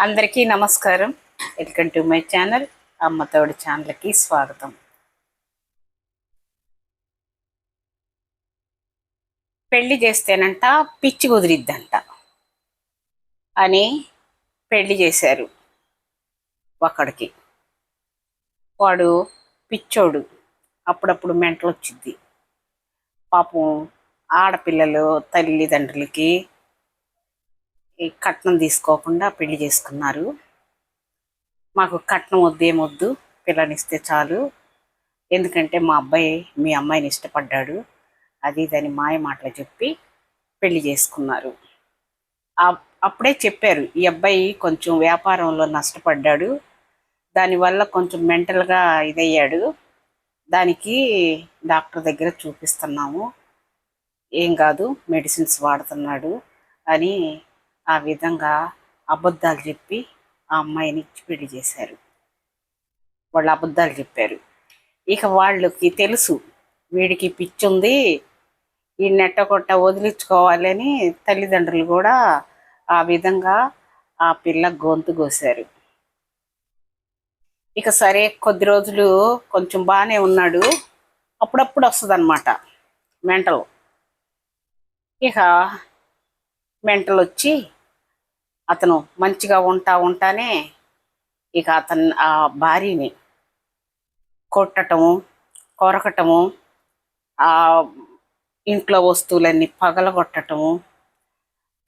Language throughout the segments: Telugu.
అందరికీ నమస్కారం. Welcome to my channel. అమ్మతోడి ఛానల్కి స్వాగతం. పెళ్ళి చేస్తేనంట పిచ్చి కుదిరిద్దంట అని పెళ్ళి చేశారు ఒకడికి. వాడు పిచ్చోడు. అప్పుడప్పుడు మెంటలు వచ్చింది పాపం ఆడపిల్లలు తల్లిదండ్రులకి కట్నం తీసుకోకుండా పెళ్ళి చేసుకున్నారు. మాకు కట్నం వద్దు ఏమొద్దు పిల్లనిస్తే చాలు. ఎందుకంటే మా అబ్బాయి మీ అమ్మాయిని ఇష్టపడ్డాడు. అది దాని మాయ మాటలు చెప్పి పెళ్ళి చేసుకున్నారు. అప్పుడే చెప్పారు ఈ అబ్బాయి కొంచెం వ్యాపారంలో నష్టపడ్డాడు. దానివల్ల కొంచెం మెంటల్గా ఇదయ్యాడు. దానికి డాక్టర్ దగ్గర చూపిస్తున్నాము. ఏం కాదు మెడిసిన్స్ వాడుతున్నాడు అని ఆ విధంగా అబద్ధాలు చెప్పి ఆ అమ్మాయిని పెళ్ళి చేశారు. వాళ్ళు అబద్ధాలు చెప్పారు. ఇక వాళ్ళకి తెలుసు వీడికి పిచ్చి ఉంది ఈ నెట్ట కొట్ట వదిలించుకోవాలని తల్లిదండ్రులు కూడా ఆ విధంగా ఆ పిల్ల గొంతు కోసారు ఇక సరే కొద్ది రోజులు కొంచెం బాగానే ఉన్నాడు. అప్పుడప్పుడు వస్తుంది అనమాట మెంటల్. ఇక మెంటల్ వచ్చి అతను మంచిగా ఉంటా ఉంటానే ఇక అతను ఆ భార్యని కొట్టటము కొరకటము ఆ ఇంట్లో వస్తువులన్నీ పగలగొట్టటము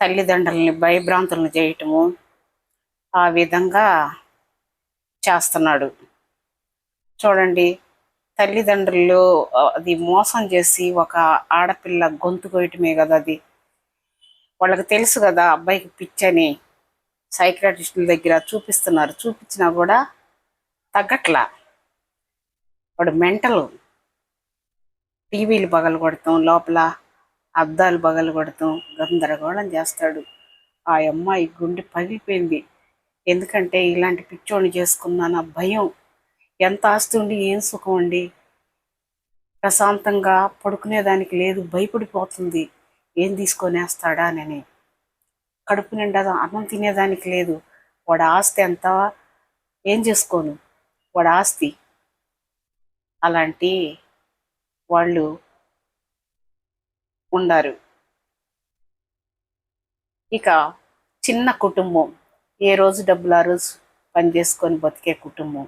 తల్లిదండ్రులని భయభ్రాంతులను చేయటము ఆ విధంగా చేస్తున్నాడు. చూడండి తల్లిదండ్రులు అది మోసం చేసి ఒక ఆడపిల్ల గొంతు కోయటమే కదా అది. వాళ్ళకి తెలుసు కదా అబ్బాయికి పిచ్చని సైక్రాటిస్టుల దగ్గర చూపిస్తున్నారు. చూపించినా కూడా తగ్గట్లా. వాడు మెంటల్. టీవీలు పగలు కొడతాం లోపల అద్దాలు పగలు కొడతాం గందరగోళం చేస్తాడు. ఆ అమ్మాయి గుండె పగిలిపోయింది. ఎందుకంటే ఇలాంటి పిచ్చోడిని చేసుకున్నాను భయం. ఎంత ఆస్తి ఉండి ఏం సుఖం అండి ప్రశాంతంగా పడుకునేదానికి లేదు భయపడిపోతుంది. ఏం తీసుకొనేస్తాడా అని. కడుపు నిండా అన్నం తినేదానికి లేదు. వాడి ఆస్తి ఎంత ఏం చేసుకోను? వాడి ఆస్తి. అలాంటి వాళ్ళు ఉండారు ఇక చిన్న కుటుంబం. ఏ రోజు డబ్బులు ఆ రోజు పని చేసుకొని బతికే కుటుంబం.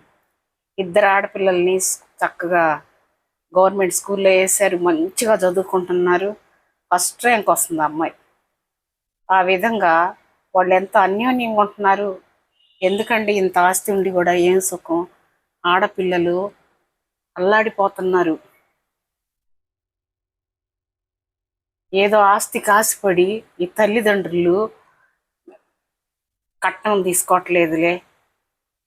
ఇద్దరు ఆడపిల్లల్ని చక్కగా గవర్నమెంట్ స్కూల్లో వేశారు. మంచిగా చదువుకుంటున్నారు. ఫస్ట్ ర్యాంక్ వస్తుంది అమ్మాయి. ఆ విధంగా వాళ్ళు ఎంత అన్యోన్యంగా ఉంటున్నారు. ఎందుకండి ఇంత ఆస్తి ఉండి కూడా ఏం సుఖం? ఆడపిల్లలు అల్లాడిపోతున్నారు. ఏదో ఆస్తి కాసిపడి ఈ తల్లిదండ్రులు కట్నం తీసుకోవట్లేదులే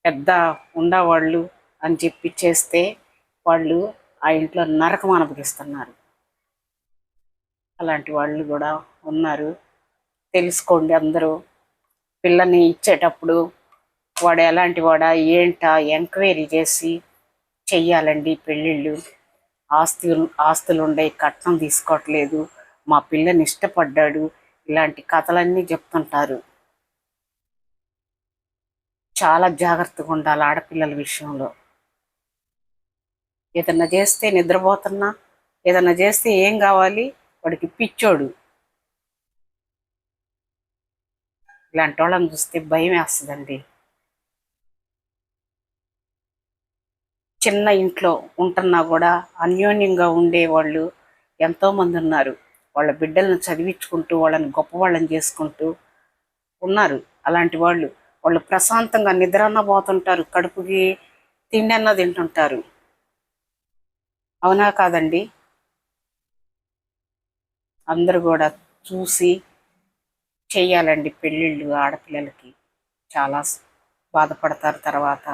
పెద్ద ఉండవాళ్ళు అని చెప్పి చేస్తే వాళ్ళు ఆ ఇంట్లో నరకం అనుభవిస్తున్నారు. అలాంటి వాళ్ళు కూడా ఉన్నారు. తెలుసుకోండి అందరూ. పిల్లని ఇచ్చేటప్పుడు వాడు ఎలాంటి వాడా ఏంటా ఎంక్వైరీ చేసి చెయ్యాలండి పెళ్ళిళ్ళు. ఆస్తులు ఆస్తులు ఉండే కట్నం తీసుకోవట్లేదు. మా పిల్లని ఇష్టపడ్డాడు. ఇలాంటి కథలన్నీ చెప్తుంటారు. చాలా జాగ్రత్తగా ఉండాలి ఆడపిల్లల విషయంలో. ఏదన్నా చేస్తే నిద్రపోతున్నా ఏదన్నా చేస్తే ఏం కావాలి? వాడికి పిచ్చోడు. ఇలాంటి వాళ్ళని చూస్తే భయం వేస్తుందండి. చిన్న ఇంట్లో ఉంటున్నా కూడా అన్యోన్యంగా ఉండే వాళ్ళు ఎంతో మంది ఉన్నారు. వాళ్ళ బిడ్డలను చదివించుకుంటూ వాళ్ళని గొప్పవాళ్ళని చేసుకుంటూ ఉన్నారు. అలాంటి వాళ్ళు వాళ్ళు ప్రశాంతంగా నిద్ర అన్న పోతుంటారు కడుపుకి తిండి అన్న తింటుంటారు. అవునా కాదండి? అందరూ కూడా చూసి చేయాలండి పెళ్ళిళ్ళు ఆడపిల్లలకి. చాలా బాధపడతారు తర్వాత.